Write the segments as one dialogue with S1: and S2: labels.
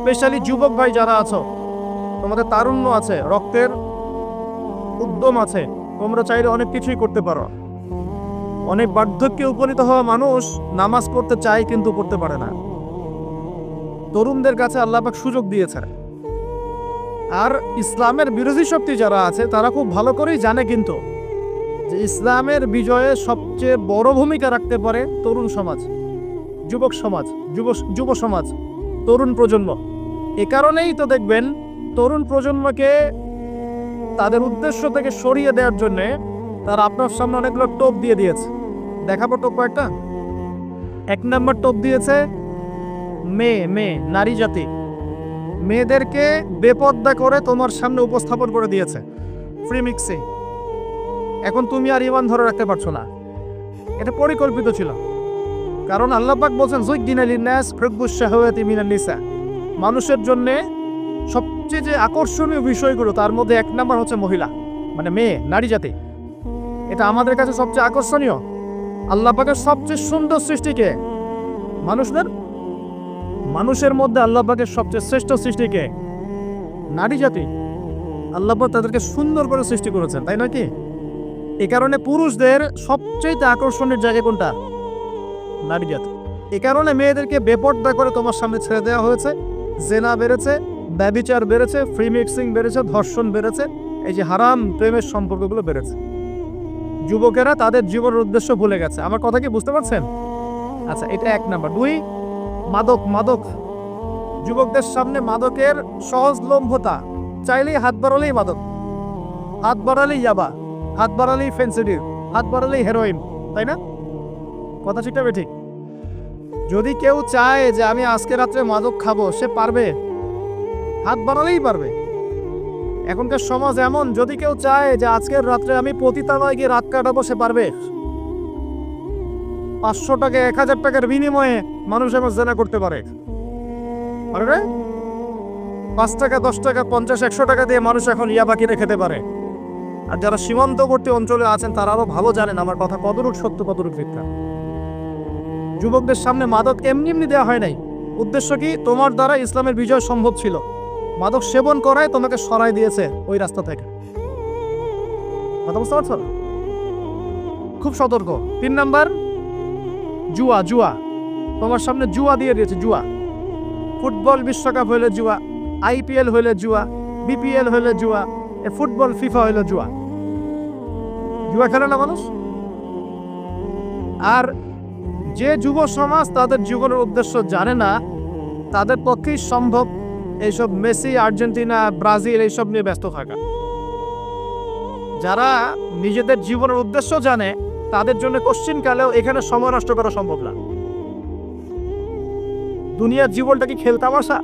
S1: Specially যুবক ভাই যারা আছো, তোমাদের তারুণ্য আছে, রক্তের উদ্যম আছে, তোমরা চাইলে অনেক কিছুই করতে পারো। অনেক বার্ধক্যে উপনীত হওয়া মানুষ নামাজ পড়তে চায় কিন্তু পড়তে পারে না। তরুণদের কাছে আল্লাহ পাক সুযোগ দিয়েছে আর ইসলামের বিরোধী শক্তি যারা আছে, তারা খুব ভালো করেই জানে কিন্তু যে ইসলামের বিজয়ে সবচেয়ে বড় ভূমিকা রাখতে পারে তরুণ সমাজ, যুবক সমাজ, যুব যুব সমাজ। তরুণ প্রজন্ম। এ কারণেই তো দেখবেন তরুণ প্রজন্মকে তাদের উদ্দেশ্য থেকে সরিয়ে দেওয়ার জন্যে তারা আপনার সামনে অনেকগুলো টোপ দিয়ে দিয়েছে। দেখাবো টোপ কয়েকটা। এক নম্বর টোপ দিয়েছে মেয়ে মেয়ে, নারী জাতি। মেয়েদেরকে বেপর্দা করে তোমার সামনে উপস্থাপন করে দিয়েছে। ফ্রি মিক্সে এখন তুমি আর ইমান ধরে রাখতে পারছ না। এটা পরিকল্পিত ছিল। কারণ আল্লাহ পাক বলছেন, জুইদ্দিন আলী ন্যাস ফ্রকবুস শাহওয়াতি মিনান নিসা। মানুষের জন্য সবচেয়ে যে আকর্ষণীয় বিষয়গুলো, তার মধ্যে এক নাম্বার হচ্ছে মহিলা মানে মেয়ে, নারী জাতি। এটা আমাদের কাছে সবচেয়ে আকর্ষণীয়। আল্লাহ পাকের সবচেয়ে সুন্দর সৃষ্টিকে, মানুষদের, মানুষের মধ্যে আল্লাহ পাকের সবচেয়ে শ্রেষ্ঠ সৃষ্টিকে, নারী জাতি, আল্লাহ পাক তাদেরকে সুন্দর করে সৃষ্টি করেছেন, তাই নয় কি? এ কারণে পুরুষদের সবচেয়ে আকর্ষণের জায়গা কোনটা? নারী জাতি। এ কারণে মেয়েদেরকে বেপর্দা করে তোমার সামনে ছেড়ে দেওয়া হয়েছে। জেনা বেড়েছে, ব্যবিচার বেড়েছে ফ্রি মিক্সিং বেড়েছে, ধর্ষণ বেড়েছে, এই যে হারাম প্রেমের সম্পর্কগুলো বেড়েছে। যুবকেরা তাদের জীবনের উদ্দেশ্য ভুলে গেছে। আমার কথা কি বুঝতে পারছেন? আচ্ছা এটা এক নাম্বার। দুই, মাদক মাদক। যুবকদের সামনে মাদকের সহজলভ্যতা। চাইলেই হাত বাড়ালেই মাদক। হাত বাড়ালেই ইয়াবা। হাত বাড়ালেই ফেন্সিডিল হাত বাড়ালেই হেরোইন তাই না? কথা ঠিকটা ঠিক যদি কেউ চায় যে আমি আজকে রাত্রে মাদক খাব, সে পারবে? হাত বাড়ালেই পারবে। এখনকার সমাজ এমন, যদি কেউ চায় যে আজকের রাত্রে আমি পতিতালয় গিয়ে রাত কাটাবো, সে পারবে। পাঁচশো টাকা, এক হাজার টাকার বিনিময়ে মানুষ এমন জেনা করতে পারে। পারবে পাঁচ টাকা, দশ টাকা, পঞ্চাশ, একশো টাকা দিয়ে মানুষ এখন ইয়াবা কিনে খেতে পারে। আর যারা সীমান্তবর্তী অঞ্চলে আছেন, তারা আরও ভালো জানেন আমার কথা কতটুক সত্য, কতটুক মিথ্যা। যুবকদের সামনে মাদক এমনি এমনি দেওয়া হয় নাই। উদ্দেশ্য কি? তোমার দ্বারা ইসলামের বিজয় সম্ভব ছিল। মাদক সেবন করায় তোমাকে সরাই দিয়েছে ওই রাস্তা থেকে। বুঝতে পারছ? খুব সতর্ক। তিন নাম্বার? জুয়া জুয়া। তোমার সামনে জুয়া দিয়ে দিয়েছে, জুয়া। ফুটবল বিশ্বকাপ হইলে জুয়া, আইপিএল হইলে জুয়া, বিপিএল হইলে জুয়া, এ ফুটবল, ফিফা হইলে জুয়া। জুয়া খেলে না মানুষ? আর যে যুব সমাজ তাদের জীবনের উদ্দেশ্য জানে না, তাদের পক্ষেই সম্ভব এইসব মেসি, আর্জেন্টিনা, ব্রাজিল এইসব নিয়ে ব্যস্ত থাকা। যারা নিজেদের জীবনের উদ্দেশ্য জানে, তাদের জন্য কোশ্চিনকালেও এখানে সময় নষ্ট করা সম্ভব না। দুনিয়ার জীবনটা কি খেলতে বসা?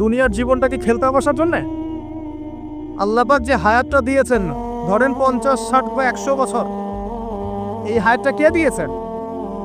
S1: দুনিয়ার জীবনটা কি খেলতে বসার জন্য? আল্লাপাক যে হায়াতটা দিয়েছেন, ধরেন পঞ্চাশ, ষাট বা একশো বছর, এই হায়াতটা কে দিয়েছেন?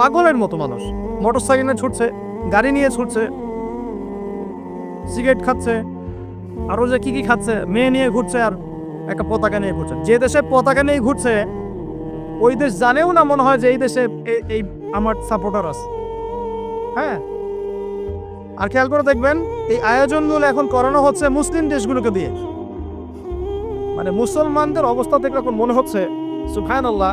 S1: পাগলের মতো মানুষ। মোটর সাইকেলে ছুটছে, গাড়ি নিয়ে ছুটছে, সিগারেট খাচ্ছে আরও যে কি কি খাচ্ছে, মেয়ে নিয়ে ঘুরছে আর একটা পতাকা নিয়ে ঘুরছে। যে দেশে পতাকা নিয়ে ঘুরছে, ওই দেশ জানেও না মনে হয় যে এই দেশে এই আমার সাপোর্টার আছে। হ্যাঁ? আর খেয়াল করে দেখবেন, এই আয়োজনগুলো এখন করানো হচ্ছে মুসলিম দেশগুলোকে দিয়ে। মানে মুসলমানদের অবস্থা থেকে এখন মনে হচ্ছে সুফান আল্লাহ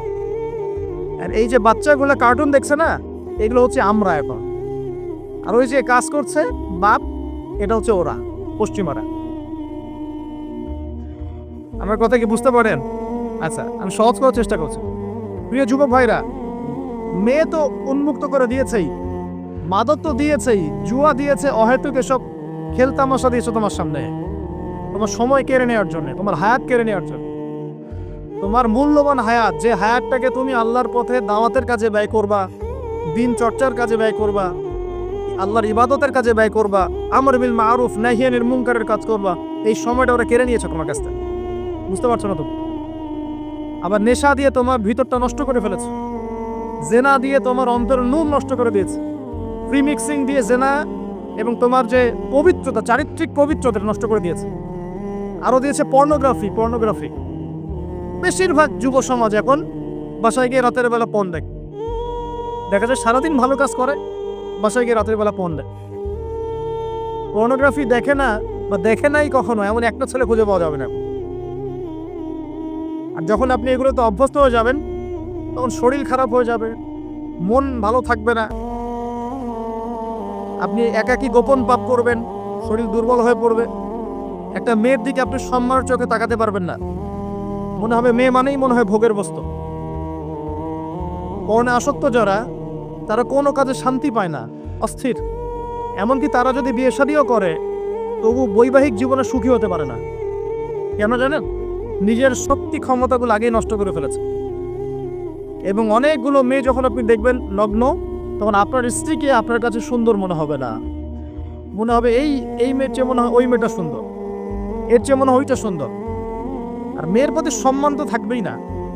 S1: আর এই যে বাচ্চাগুলো কার্টুন দেখছে না, এগুলো হচ্ছে আমরা এখন। আর ওই যে কাজ করছে বাপ, এটা হচ্ছে ওরা, পশ্চিমারা। আমার কথা কি বুঝতে পারেন? আচ্ছা আমি সহজ করার চেষ্টা করছি। প্রিয় যুবক ভাইরা, মেয়ে তো উন্মুক্ত করে দিয়েছেই, মাদক তো দিয়েছেই, জুয়া দিয়েছে, অহেতুক এসব খেলতামাশা দিয়েছে তোমার সামনে। তোমার সময় কেড়ে নেওয়ার জন্য, তোমার হায়াত কেড়ে নেওয়ার জন্য। তোমার মূল্যবান হায়াত, যে হায়াতটাকে তুমি আল্লাহর পথে দাওয়াতের কাজে ব্যয় করবা, দিন চর্চার কাজে ব্যয় করবা, আল্লাহর ইবাদতের কাজে ব্যয় করবা, আমর বিল মারুফ নাহিয়ানের মুনকারের কাজ করবা, এই সময়টা ওরা কেড়ে নিয়েছে তোমার কাছ থেকে। বুঝতে পারছ না তুমি আবার নেশা দিয়ে তোমার ভিতরটা নষ্ট করে ফেলেছে। জেনা দিয়ে তোমার অন্তর নুন নষ্ট করে দিয়েছে। প্রিমিক্সিং দিয়ে জেনা এবং তোমার যে পবিত্রতা, চারিত্রিক পবিত্রতা নষ্ট করে দিয়েছে। আরও দিয়েছে পর্নোগ্রাফি পর্নোগ্রাফি। বেশিরভাগ যুব সমাজ এখন বাসায় গিয়ে রাতের বেলা পণ দেখ। দেখা যায় সারাদিন ভালো কাজ করে, বাসায় গিয়ে রাতের বেলা পণ দেয় পর্নোগ্রাফি দেখে না বা দেখে নাই কখনো, এমন একটা ছেলে খুঁজে পাওয়া যাবে না। আর যখন আপনি এগুলোতে অভ্যস্ত হয়ে যাবেন, তখন শরীর খারাপ হয়ে যাবে, মন ভালো থাকবে না। আপনি একাকী গোপন পাপ করবেন, শরীর দুর্বল হয়ে পড়বে। একটা মেয়ের দিকে আপনি সম্মানের চোখে তাকাতে পারবেন না। মনে হবে মেয়ে মানেই মনে হয় ভোগের বস্তু। কর্ণে আসক্ত যারা, তারা কোনো কাজে শান্তি পায় না, অস্থির। এমনকি তারা যদি বিয়ে শাদিও করে, তবু বৈবাহিক জীবনে সুখী হতে পারে না। কেন জানেন? নিজের শক্তি ক্ষমতাগুলো আগেই নষ্ট করে ফেলেছে। এবং অনেকগুলো মেয়ে যখন আপনি দেখবেন লগ্ন, তখন আপনার স্ত্রীকে আপনার কাছে সুন্দর মনে হবে না। মনে হবে, এই এই মেয়ের চেয়ে মনে হয় ওই মেয়েটা সুন্দর। এর চেয়ে মনে হয় ওইটা সুন্দর। আর মেয়ের প্রতি সম্মান তো থাকবেই না।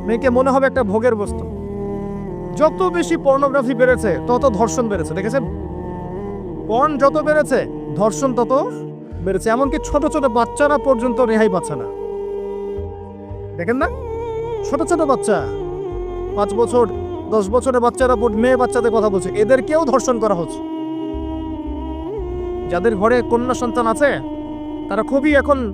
S1: মেয়েকে মনে হবে একটা ভোগের বস্তু। যত বেশি পর্নোগ্রাফি বেড়েছে, তত ধর্ষণ বেড়েছে, দেখেছেন? পর্ন যত বেড়েছে, ধর্ষণ তত বেড়েছে, এমনকি ছোট ছোট বাচ্চারা পর্যন্ত রেহাই পাচ্ছে না। দেখেন না? ছোট ছোট বাচ্চা। পাঁচ বছর, দশ বছরের বাচ্চারা মেয়ে বাচ্চাদের কথা বলছে, এদেরকেও ধর্ষণ করা হচ্ছে। যাদের ঘরে কন্যা সন্তান আছে, তারা খুবই এখন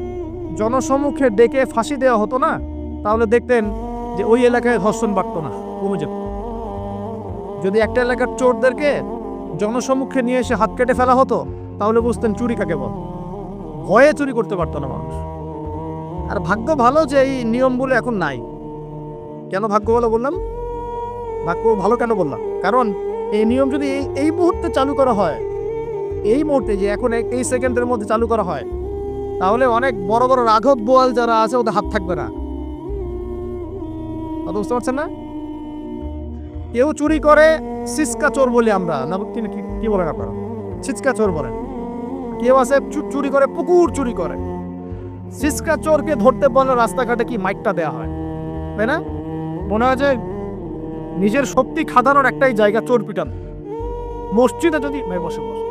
S1: জনসমুখে ডেকে ফাঁসি দেওয়া হতো না? তাহলে দেখতেন যে ওই এলাকায় ধর্ষণ বাড়তো না, কমে যেত। যদি একটা এলাকার চোরদেরকে জনসমুখে নিয়ে এসে হাত কেটে ফেলা হতো, তাহলে বুঝতেন চুরি কাকে বল। ভয়ে চুরি করতে পারতো না মানুষ। আর ভাগ্য ভালো যে এই নিয়মগুলো এখন নাই। কেন ভাগ্য ভালো বললাম? ভাগ্য ভালো কেন বললাম? কারণ এই নিয়ম যদি এই মুহূর্তে চালু করা হয়, এই মুহূর্তে যে এখন এই সেকেন্ডের মধ্যে চালু করা হয় তাহলে অনেক বড় বড় রাঘব বোয়াল যারা আছে, ওদের হাত থাকবে না। বুঝতে পারছেন না? কেউ চুরি করে সিসকা চোর বলি আমরা। না, কি বলেন আপনারা? সিসকা চোর বলেন। কেউ আছে চুরি করে, পুকুর চুরি করে। সিসকা চোরকে ধরতে বলে রাস্তাঘাটে কি মাইকটা দেওয়া হয়? তাই না? মনে হয় যে নিজের শক্তি খাদানোর একটাই জায়গা চোর পিটান। মসজিদে যদি বসে বসে।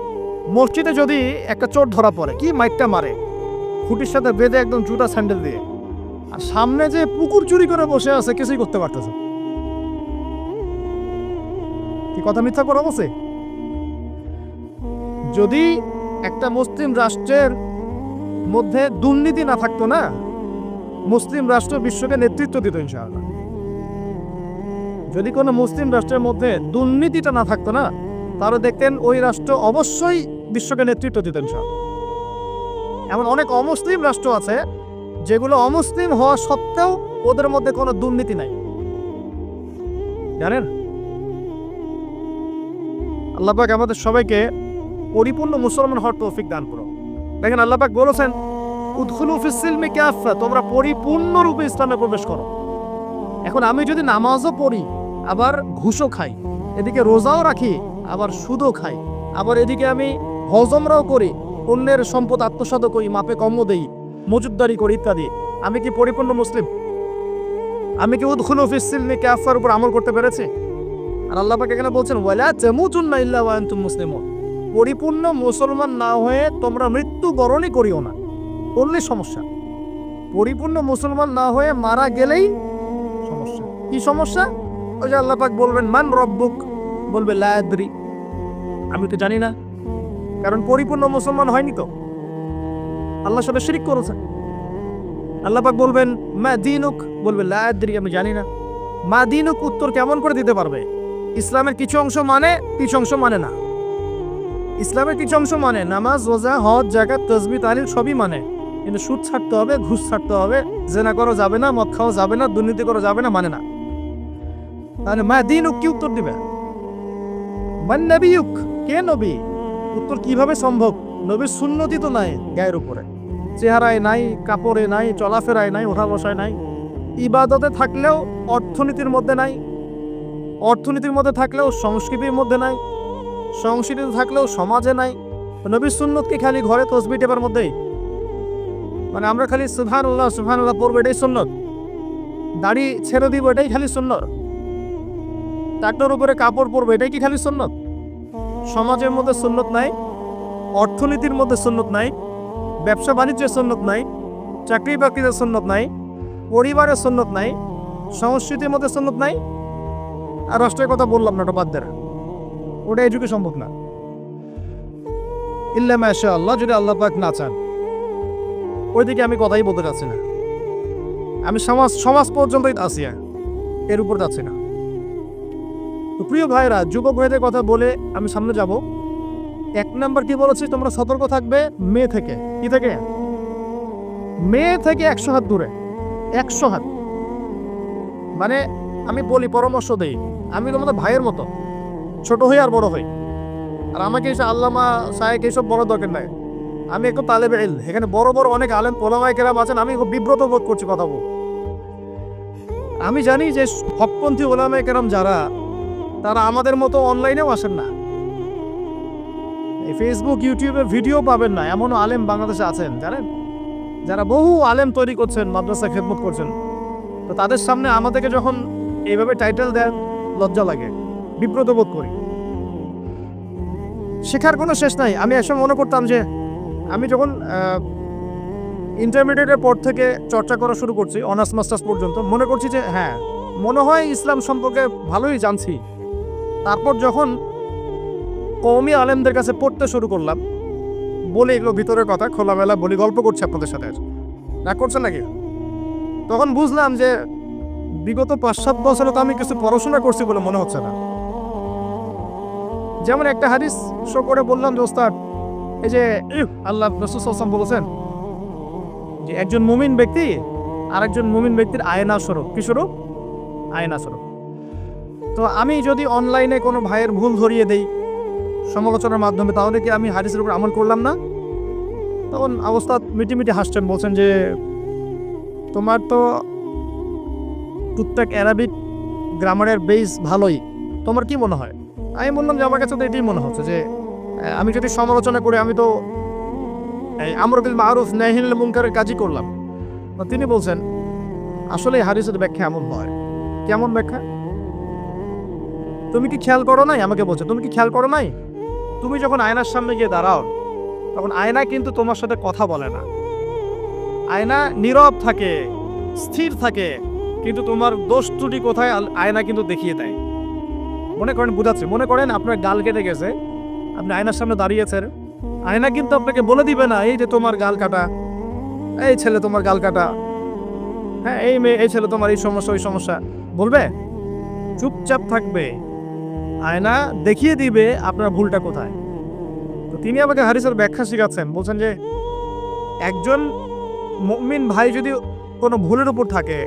S1: মসজিদে যদি একটা চোর ধরা পড়ে, কি মাইকটা মারে? খুঁটির সাথে বেঁধে একদম জুতা স্যান্ডেল দিয়ে। আর সামনে যে পুকুর চুরি করে বসে আছে, কিছুই করতে পারতেছে। কি কথা মিথ্যা করে বসে যদি একটা মুসলিম রাষ্ট্রের মধ্যে দুর্নীতি না থাকতো না, মুসলিম রাষ্ট্র বিশ্বকে নেতৃত্ব দিত ইনশাআল্লাহ। যদি কোনো মুসলিম রাষ্ট্রের মধ্যে দুর্নীতিটা না থাকতো না, তাহলে দেখতেন ওই রাষ্ট্র অবশ্যই বিশ্বকে নেতৃত্ব দিত ইনশাআল্লাহ। এমন অনেক অমুসলিম রাষ্ট্র আছে যেগুলো অমুসলিম হওয়া সত্ত্বেও ওদের মধ্যে কোনো দুর্নীতি নাই। জানেন? আল্লাহ পাক আমাদের সবাইকে পরিপূর্ণ মুসলমান হওয়ার তৌফিক দান করো। দেখেন আল্লাহ পাক বলেছেন, উদ্খুলু ফিসিলমি কাফা তোমরা পরিপূর্ণরূপে ইসলামে প্রবেশ করো। এখন আমি যদি নামাজও পড়ি, আবার ঘুষও খাই, এদিকে রোজাও রাখি, আবার সুদও খাই, আবার এদিকে আমি হজমরাও করি অন্যের সম্পদ আত্মসাৎ করি মাপে কমও দেই, মজুদদারি করি ইত্যাদি। আমি কি পরিপূর্ণ মুসলিম? আমি কি উদ্খুলু ফিসিলমি কাফার উপর আমল করতে পেরেছি? আর আল্লাহ পাক এখানে বলছেন, ওয়ালা তামুতুন্না ইল্লা ওয়া আনতুম মুসলিমুন। পরিপূর্ণ মুসলমান না হয়ে তোমরা মৃত্যু বরণই করিও না। করলে সমস্যা। পরিপূর্ণ মুসলমান না হয়ে মারা গেলেই সমস্যা। কি সমস্যা? ওই যে আল্লাহ পাক বলবেন, মান রব্বুক? বলবে লায়াদ্রি আমি তো জানি না। কারণ পরিপূর্ণ মুসলমান হয়নি তো। আল্লাহর সাথে শিরিক করেছে। আল্লাহ পাক বলবেন, মা দিনুক? বলবে লায়াদ্রি আমি জানি না। মা দিনুক উত্তর কেমন করে দিতে পারবে? ইসলামের কিছু অংশ মানে কিছু অংশ মানে না। ইসলামের কিছু অংশ মানে নামাজ, রোজা, হজ জাকাত তসবি তালিল সবই মানে। কিন্তু সুদ ছাড়তে হবে, ঘুষ ছাড়তে হবে, জেনা করা যাবে না, মদ খাওয়া যাবে না, দুর্নীতি করা যাবে না মানে না। তাহলে মা দিন কি উত্তর দিবে? মান নবিউক কে নবী? উত্তর কীভাবে সম্ভব? নবীর সুন্নতি তো নাই গায়ের উপরে। চেহারায় নাই, কাপড়ে নাই, চলাফেরায় নাই ওঠা বসায় নাই। ইবাদতে থাকলেও অর্থনীতির মধ্যে নাই। অর্থনীতির মধ্যে থাকলেও সংস্কৃতির মধ্যে নাই। সংস্কৃতিতে থাকলেও সমাজে নাই। নবীর সুন্নত কি খালি ঘরে তসবি টেপার মধ্যেই। মানে আমরা খালি সুহান উল্লাহ সুহান উল্লাহ পড়ব, এটাই সুন্নত। দাড়ি ছেড়ে দিব, এটাই খালি সুন্নত। ট্রাক্টর উপরে কাপড় পরবো, এটাই কি খালি সুন্নত? সমাজের মধ্যে সুন্নত নাই, অর্থনীতির মধ্যে সুন্নত নাই, ব্যবসা বাণিজ্যের সুন্নত নাই, চাকরি বাকরিতে সুন্নত নাই পরিবারের সুন্নত নাই, সংস্কৃতির মধ্যে সুন্নত নাই। আর রাষ্ট্রের কথা বললাম না ওটা বাদ ওটা এযুগে সম্ভব না। ইল্লা মাশা আল্লাহ, যদি আল্লাহ পাক না চান, ওইদিকে আমি কথাই বলতে চাচ্ছি না। আমি সমাজ সমাজ পর্যন্তই আছি, এর উপর যাচ্ছি না। তো প্রিয় ভাইরা যুবক ভাইদের কথা বলে আমি সামনে যাব। এক নাম্বার কি বলেছি? তোমরা সতর্ক থাকবে মেয়ে থেকে। কি থেকে? মেয়ে থেকে একশো হাত দূরে। একশো হাত। মানে আমি বলি, পরামর্শ দেই। আমি তোমাদের ভাইয়ের মতো। ছোট হই আর বড় হই। আর আমাকে এসে আল্লামা সাহেব এইসব বড় দরকার নাই। আমি একটু তালেবে এল এখানে বড় বড় অনেক আলেম পোলামায় কেরাম আছেন। আমি খুব বিব্রত বোধ করছি কথা বল আমি জানি যে হকপন্থী ওলামায় কেরাম যারা তারা আমাদের মতো অনলাইনেও আসেন না। এই ফেসবুক ইউটিউবে ভিডিও পাবেন না, এমনও আলেম বাংলাদেশে আছেন, জানেন? যারা বহু আলেম তৈরি করছেন, মাদ্রাসা খেদমত করছেন। তো তাদের সামনে আমাদেরকে যখন এইভাবে টাইটেল দেন, লজ্জা লাগে, বিব্রত বোধ করি। শেখার কোনো শেষ নাই। আমি একসময় মনে করতাম যে, আমি যখন ইন্টারমিডিয়েটের পর থেকে চর্চা করা শুরু করছি অনার্স মাস্টার্স পর্যন্ত, মনে করছি যে হ্যাঁ মনে হয় ইসলাম সম্পর্কে ভালোই জানছি। তারপর যখন কৌমি আলেমদের কাছে পড়তে শুরু করলাম, বলে এগুলো ভিতরের কথা, খোলামেলা বলি গল্প করছি আপনাদের সাথে না করছেন নাকি? তখন বুঝলাম যে বিগত পাঁচ সাত বছরে তো আমি কিছু পড়াশোনা করছি বলে মনে হচ্ছে না। যেমন একটা হাদিস শো করে বললাম যে, ওস্তাদ, এই যে আল্লাহ রসুলাম বলেছেন যে, একজন মুমিন ব্যক্তি আর একজন মুমিন ব্যক্তির আয়না স্বরূপ। কি স্বরূপ? আয়না স্বরূপ। তো আমি যদি অনলাইনে কোনো ভাইয়ের ভুল ধরিয়ে দেই সমালোচনার মাধ্যমে, তাহলে কি আমি হাদিসের উপর আমল করলাম না? তখন অবস্থা মিটি হাসছেন, বলছেন যে, তোমার তো টুকটাক অ্যারাবিক গ্রামারের বেস ভালোই। তোমার কি মনে হয়? আমি বললাম যে, আমার কাছে তো এটাই মনে হচ্ছে যে আমি যদি সমালোচনা করে আমি তো আমরবিল মারুফ নাহিল মুনকারের কাজই করলাম। তিনি বলছেন আসলে এই হাদিসের ব্যাখ্যা এমন হয়। কেমন ব্যাখ্যা? তুমি কি খেয়াল করো নাই? আমাকে বলছো। তুমি কি খেয়াল করো নাই? তুমি যখন আয়নার সামনে গিয়ে দাঁড়াও, তখন আয়না কিন্তু তোমার সাথে কথা বলে না। আয়না নীরব থাকে, স্থির থাকে, কিন্তু তোমার দোষ ত্রুটি কোথায়? আয়না কিন্তু দেখিয়ে দেয়। মনে করেন, বুঝাচ্ছি। মনে করেন, আপনার গাল কেটে গেছে। আপনি আয়নার সামনে দাঁড়িয়েছেন। আয়না কিন্তু আপনাকে বলে দিবে না, এই যে তোমার গাল কাটা, এই ছেলে তোমার গাল কাটা হ্যাঁ এই মেয়ে, এই ছেলে তোমার এই সমস্যা, ওই সমস্যা। বলবে? চুপচাপ থাকবে। আয়না দেখিয়ে দিবে আপনার ভুলটা কোথায়। তো তিনি আমাকে হারিসের ব্যাখ্যা শিখাচ্ছেন, বলছেন যে একজন মুমিন ভাই যদি কোনো ভুলের উপর থাকে,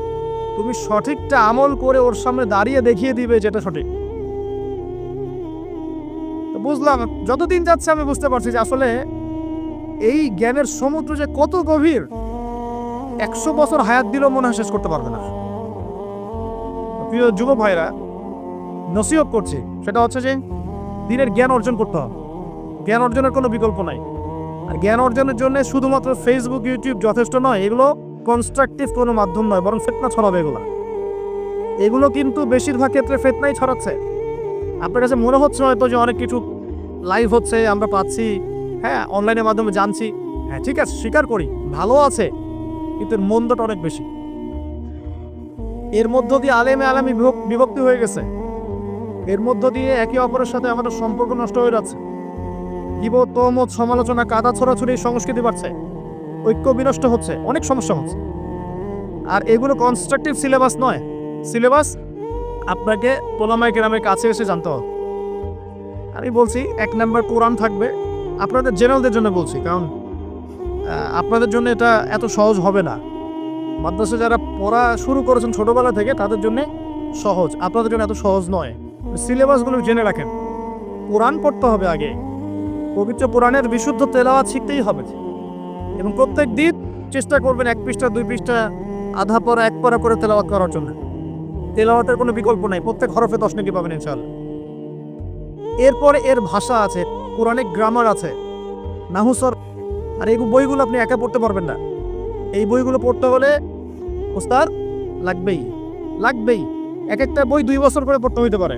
S1: তুমি সঠিকটা আমল করে ওর সামনে দাঁড়িয়ে দেখিয়ে দিবে যেটা সঠিক। বুঝলাম, যতদিন যাচ্ছে আমি বুঝতে পারছি যে আসলে এই জ্ঞানের সমুদ্র যে কত গভীর, একশো বছর হায়াত দিলেও মনে হয় শেষ করতে পারবে না। প্রিয় যুব ভাইরা নসিহত করছি। সেটা হচ্ছে যে, দিনের জ্ঞান অর্জন করতে হবে। জ্ঞান অর্জনের কোনো বিকল্প নাই। আর জ্ঞান অর্জনের জন্য শুধুমাত্র ফেসবুক ইউটিউব যথেষ্ট নয়, এগুলো কনস্ট্রাকটিভ কোনো মাধ্যম নয়, বরং ফেতনা ছড়াবে এগুলো। এগুলো কিন্তু বেশিরভাগ ক্ষেত্রে ফেতনাই ছড়াচ্ছে। আপনার কাছে মনে হচ্ছে হয়তো যে অনেক কিছু লাইভ হচ্ছে, আমরা পাচ্ছি হ্যাঁ অনলাইনের মাধ্যমে জানছি। হ্যাঁ ঠিক আছে, স্বীকার করি, ভালো আছে, কিন্তু মন্দটা অনেক বেশি। এর মধ্য দিয়ে আলেমে আলামী বিভক- বিভক্তি হয়ে গেছে। এর মধ্য দিয়ে একে অপরের সাথে আমাদের সম্পর্ক নষ্ট হয়ে যাচ্ছে। কিব তমত সমালোচনা, কাদা ছড়াছড়ি, সংস্কৃতি বাড়ছে। ঐক্য বিনষ্ট হচ্ছে, অনেক সমস্যা হচ্ছে। আর এগুলো কনস্ট্রাকটিভ সিলেবাস নয়। সিলেবাস আপনাকে পোলামাই গ্রামের কাছে এসে জানতে হবে। আমি বলছি, এক নাম্বার কোরআন থাকবে। আপনাদের জেনারেলদের জন্য বলছি, কারণ আপনাদের জন্য এটা এত সহজ হবে না। মাদ্রাসা যারা পড়া শুরু করেছেন ছোটবেলা থেকে, তাদের জন্য সহজ। আপনাদের জন্য এত সহজ নয়। সিলেবাসগুলো জেনে রাখেন। কোরআন পড়তে হবে আগে। পবিত্র কোরআনের বিশুদ্ধ তেলাওয়াত শিখতেই হবে। এবং প্রত্যেক দিন চেষ্টা করবেন এক পৃষ্ঠা, দুই পৃষ্ঠা, আধা পরা এক পরা করে তেলাওয়াত করার জন্য। তেলাওয়াতের কোনো বিকল্প নাই। প্রত্যেক হরফে দশ নাকি পাবেন ইনশাআল্লাহ। এরপরে এর ভাষা আছে, কোরআনিক গ্রামার আছে। নাহুসর আর এই বইগুলো আপনি একা পড়তে পারবেন না। এই বইগুলো পড়তে হলে ওস্তাদ লাগবেই। লাগবেই। এক একটা বই দুই বছর করে পড়তে হইতে পারে।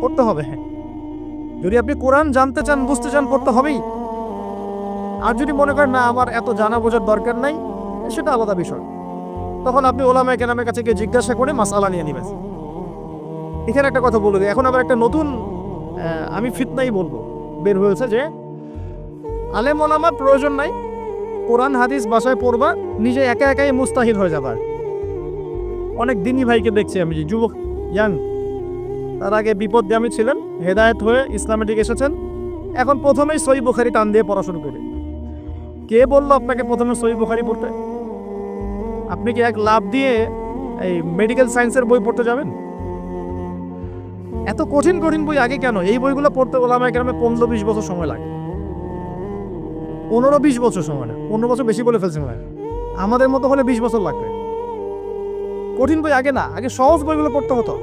S1: পড়তে হবে হ্যাঁ। যদি আপনি কোরআন জানতে চান, বুঝতে চান, পড়তে হবেই। আর যদি মনে করেন, না, আমার এত জানা বোঝার দরকার নাই, সেটা আলাদা বিষয়। তখন আপনি ওলামায় কেনামের কাছে গিয়ে জিজ্ঞাসা করে মাসালা নিয়ে নেবেন। এখানে একটা কথা বলে এখন আবার একটা নতুন আমি ফিতনাই বলব। বের হয়েছে যে, আলেম ওলামার প্রয়োজন নাই। কোরআন, হাদিস বাসায় পড়বা, নিজে একা একাই মুস্তাহিদ হয়ে যাবার অনেক দিনই ভাইকে দেখছি আমি যে যুবক ইয়াং তার আগে বিপদগামী ছিলেন, হেদায়েত হয়ে ইসলামের দিকে এসেছেন। এখন প্রথমেই সই বুখারি টান দিয়ে পড়া শুরু করে। কে বলল আপনাকে প্রথমে সই বুখারি পড়তে? আপনি কি এক লাভ দিয়ে এই মেডিকেল সায়েন্সের বই পড়তে যাবেন? এত কঠিন কঠিন বই আগে কেন? এই বইগুলো পড়তে ওলামা গ্রামে পনেরো বিশ বছর সময় লাগে। পনেরো বিশ বছর সময় না, পনেরো বছর বেশি বলে ফেলছি। আমাদের মতো হলে বিশ বছর লাগবে। কঠিন বই আগে না, আগে সহজ বইগুলো পড়তে হতো।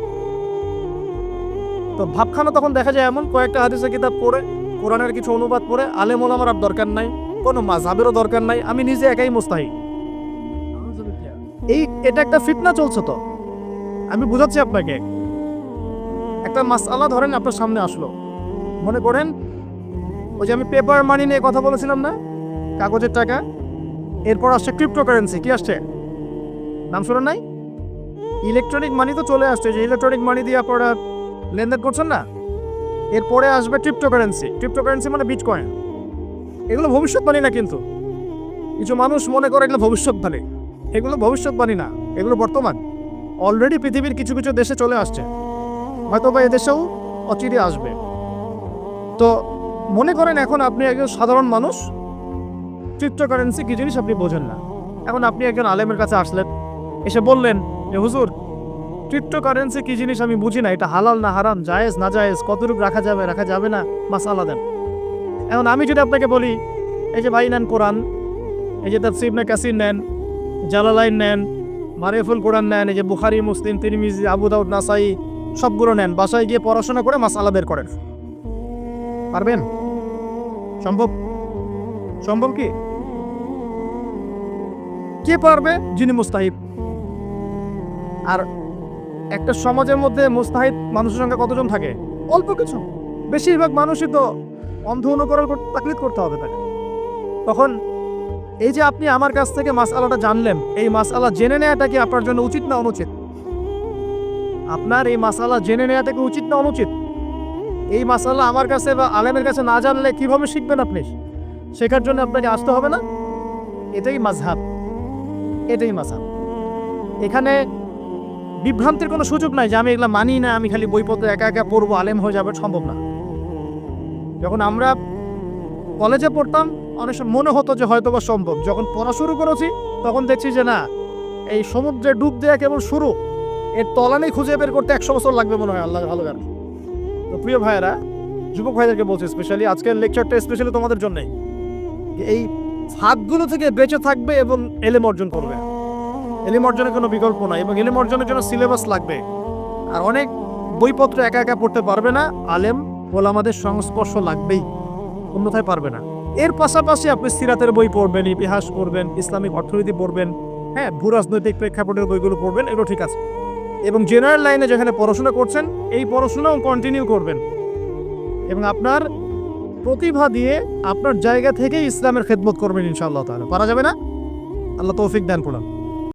S1: তো ভাবখানা তখন দেখা যায় এমন, কয়েকটা হাদিসের কিতাব পড়ে, কোরআনের কিছু অনুবাদ পড়ে, আলেম ওলামার আর দরকার নাই, কোনো মাঝাবেরও দরকার নাই, আমি নিজে একাই মুস্তাহি এই, এটা একটা ফিটনা চলছে তো। আমি বুঝাচ্ছি আপনাকে। একটা মাস মাসালা ধরেন আপনার সামনে আসলো। মনে করেন, ওই যে আমি পেপার মানি নিয়ে কথা বলেছিলাম না? কাগজের টাকা। এরপর আসছে ক্রিপ্টোকারেন্সি কি আসছে? নাম শোনেন নাই? ইলেকট্রনিক মানি তো চলে আসছে, যে ইলেকট্রনিক মানি দিয়ে আপনারা লেনদেন করছেন না? এরপরে আসবে ক্রিপ্টোকারেন্সি ক্রিপ্টোকারেন্সি মানে বিট কয়েন এগুলো ভবিষ্যৎবাণী না কিন্তু? কিছু মানুষ মনে করে এগুলো ভবিষ্যৎবাণী। এগুলো ভবিষ্যৎবাণী না, এগুলো বর্তমান। অলরেডি পৃথিবীর কিছু কিছু দেশে চলে আসছে। হয়তো বা এদেশেও অচিরে আসবে। তো মনে করেন এখন আপনি একজন সাধারণ মানুষ ক্রিপ্টোকারেন্সি কি জিনিস আপনি বোঝেন না। এখন আপনি একজন আলেমের কাছে আসলেন, এসে বললেন যে হুজুর ক্রিপ্টোকারেন্সি কি জিনিস আমি বুঝি না, এটা হালাল না হারাম, জায়েজ না জায়েজ, কতটুকু রাখা যাবে রাখা যাবে না? মাসালা দেন। এখন আমি যদি আপনাকে বলি, এই যে ভাই নেন কোরআন, এই যে তাফসির না কাসির নেন, জালালাইন নেন মারিফুল কোরআন নেন, এই যে বুখারি, মুসলিম, তিরমিজি, আবু দাউদ, নাসাই, সবগুলো নেন, বাসায় গিয়ে পড়াশোনা করে মাসালা বের করেন। পারবেন? সম্ভব? সম্ভব কি? কে পারবে? যিনি মুস্তাহিদ আর একটা সমাজের মধ্যে মুস্তাহিদ মানুষের সংখ্যা কতজন থাকে? অল্প কিছু। বেশিরভাগ মানুষই তো অন্ধ অনুকরণ কর- তাকলিদ করতে হবে তাকে। তখন এই যে আপনি আমার কাছ থেকে মাসআলাটা জানলেন, এই মাসআলা জেনে নেওয়াটা কি আপনার জন্য উচিত না অনুচিত? আপনার এই মাসালা জেনে নেওয়াটা কি উচিত না অনুচিত? এই মাসালা আমার কাছে বা আলেমের কাছে না জানলে কীভাবে শিখবেন আপনি? শেখার জন্য আপনাকে আসতে হবে না? এটাই মাঝহাব এটাই মাঝহাব এখানে বিভ্রান্তির কোনো সুযোগ নাই যে আমি এগুলো মানি না, আমি খালি বইপত্র একা একা পড়ব, আলেম হয়ে যাবে, সম্ভব না। যখন আমরা কলেজে পড়তাম, অনেক সময় মনে হতো যে হয়তো বা সম্ভব। যখন পড়া শুরু করেছি, তখন দেখছি যে না, এই সমুদ্রে ডুব দেওয়া কেবল শুরু। এর তলানি খুঁজে বের করতে একশো বছর লাগবে মনে হয়, আল্লাহ ভালো তো প্রিয় ভাইয়েরা, যুবক ভাইদেরকে বলছি স্পেশালি আজকের লেকচারটা স্পেশালি তোমাদের জন্যই। যে এই ফাঁদগুলো থেকে বেঁচে থাকবে এবং এলেম অর্জন করবে। এলেম অর্জনের কোনো বিকল্প নাই এবং এলেম অর্জনের জন্য সিলেবাস লাগবে। আর অনেক বইপত্র একা একা পড়তে পারবে না, আলেম বলে আমাদের সংস্পর্শ লাগবেই, অন্যথায় পারবে না। এর পাশাপাশি আপনি সিরাতের বই পড়বেন, ইতিহাস পড়বেন, ইসলামিক অর্থনীতি পড়বেন হ্যাঁ ভূ রাজনৈতিক প্রেক্ষাপটের বইগুলো পড়বেন, এগুলো ঠিক আছে। এবং জেনারেল লাইনে যেখানে পড়াশোনা করছেন, এই পড়াশোনাও কন্টিনিউ করবেন। এবং আপনার প্রতিভা দিয়ে আপনার জায়গা থেকে ইসলামের খেদমত করবেন ইনশাআল্লাহ তাহলে পারা যাবে না? আল্লাহ তৌফিক দান করলাম